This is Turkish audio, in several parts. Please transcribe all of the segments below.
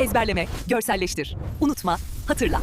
Ezberleme, görselleştir. Unutma, hatırla.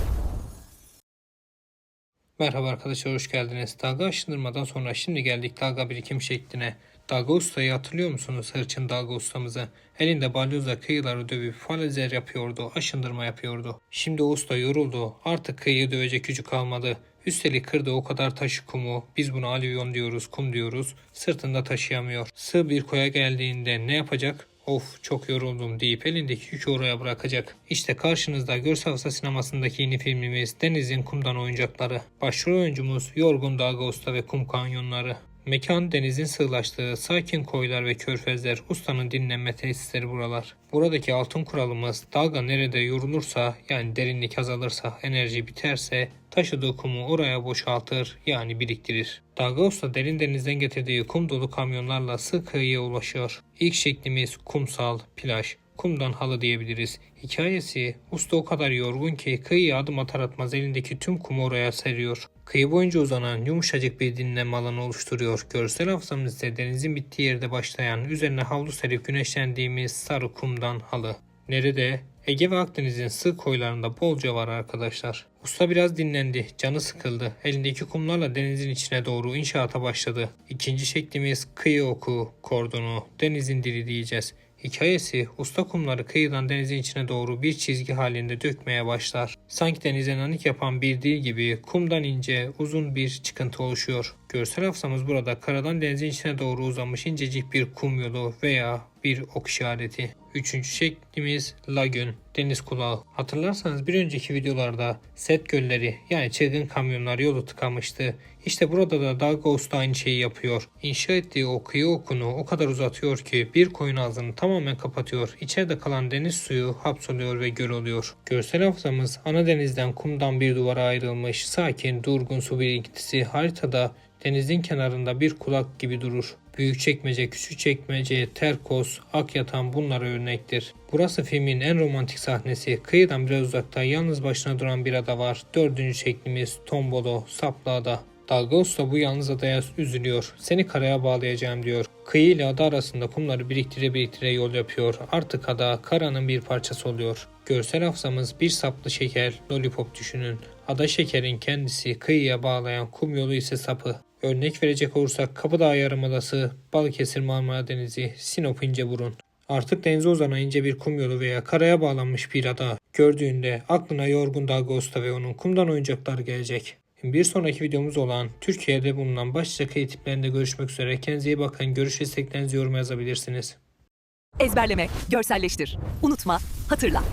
Merhaba arkadaşlar hoş geldiniz. Dalga aşındırmadan sonra şimdi geldik dalga birikim şekline. Dalga ustayı hatırlıyor musunuz hırçın dalga ustamızı? Elinde balyozla kıyıları dövüp falezer yapıyordu, aşındırma yapıyordu. Şimdi usta yoruldu, artık kıyıyı dövecek gücü kalmadı. Üstelik kırdı o kadar taşı kumu, biz buna alüvyon diyoruz, kum diyoruz, sırtında taşıyamıyor. Sığ bir koya geldiğinde ne yapacak? Of çok yoruldum deyip elindeki yükü oraya bırakacak. İşte karşınızda Görsel Hafıza sinemasındaki yeni filmimiz Deniz'in Kumdan Oyuncakları. Başrol oyuncumuz Yorgun Dalga Usta ve Kum Kanyonları. Mekan denizin sığlaştığı sakin koylar ve körfezler, ustanın dinlenme tesisleri buralar. Buradaki altın kuralımız dalga nerede yorulursa yani derinlik azalırsa enerji biterse taşıdığı kumu oraya boşaltır yani biriktirir. Dalga usta derin denizden getirdiği kum dolu kamyonlarla sığ kıyıya ulaşıyor. İlk şeklimiz kumsal, plaj, kumdan halı diyebiliriz. Hikayesi usta o kadar yorgun ki kıyıya adım atar atmaz elindeki tüm kumu oraya seriyor. Kıyı boyunca uzanan yumuşacık bir dinlenme alanı oluşturuyor. Görsel hafızamız ise denizin bittiği yerde başlayan üzerine havlu serip güneşlendiğimiz sarı kumdan halı. Nerede? Ege ve Akdeniz'in sığ koylarında bolca var arkadaşlar. Usta biraz dinlendi, canı sıkıldı. Elindeki kumlarla denizin içine doğru inşaata başladı. İkinci şeklimiz kıyı oku, kordonu, denizin dili diyeceğiz. Hikayesi usta kumları kıyıdan denizin içine doğru bir çizgi halinde dökmeye başlar. Sanki denize nanik yapan bir dil gibi kumdan ince uzun bir çıkıntı oluşuyor. Görsel hafızamız burada karadan denizin içine doğru uzamış incecik bir kum yolu veya bir ok işareti. Üçüncü şeklimiz lagün, deniz kulağı. Hatırlarsanız bir önceki videolarda set gölleri yani çılgın kamyonlar yolu tıkamıştı. İşte burada da Dalga Usta aynı şeyi yapıyor. İnşa ettiği o kıyı okunu o kadar uzatıyor ki bir koyun ağzını tamamen kapatıyor. İçeride kalan deniz suyu hapsoluyor ve göl oluyor. Görsel hafızamız ana denizden kumdan bir duvara ayrılmış sakin durgun su birikintisi haritada denizin kenarında bir kulak gibi durur. Büyükçekmece, Küçükçekmece, Terkos, Akyatan bunlara örnektir. Burası filmin en romantik sahnesi. Kıyıdan biraz uzakta yalnız başına duran bir ada var. Dördüncü şeklimiz Tombolo, Saplı Ada. Dalga Usta bu yalnız adaya üzülüyor. Seni karaya bağlayacağım diyor. Kıyı ile ada arasında kumları biriktire biriktire yol yapıyor. Artık ada karanın bir parçası oluyor. Görsel hafızamız bir saplı şeker, lollipop düşünün. Ada şekerin kendisi, kıyıya bağlayan kum yolu ise sapı. Örnek verecek olursak Kapıdağ Yarımadası, Balıkesir Marmara Denizi, Sinop İnceburun. Artık denize uzanan ince bir kum yolu veya karaya bağlanmış bir ada gördüğünde aklına yorgun Dalga Usta ve onun kumdan oyuncaklar gelecek. Bir sonraki videomuz olan Türkiye'de bulunan başlıca kıyı tiplerinde görüşmek üzere. Kendinize iyi bakın. Görüş isteklerinizi yoruma yazabilirsiniz. Ezberleme, görselleştir. Unutma, hatırla.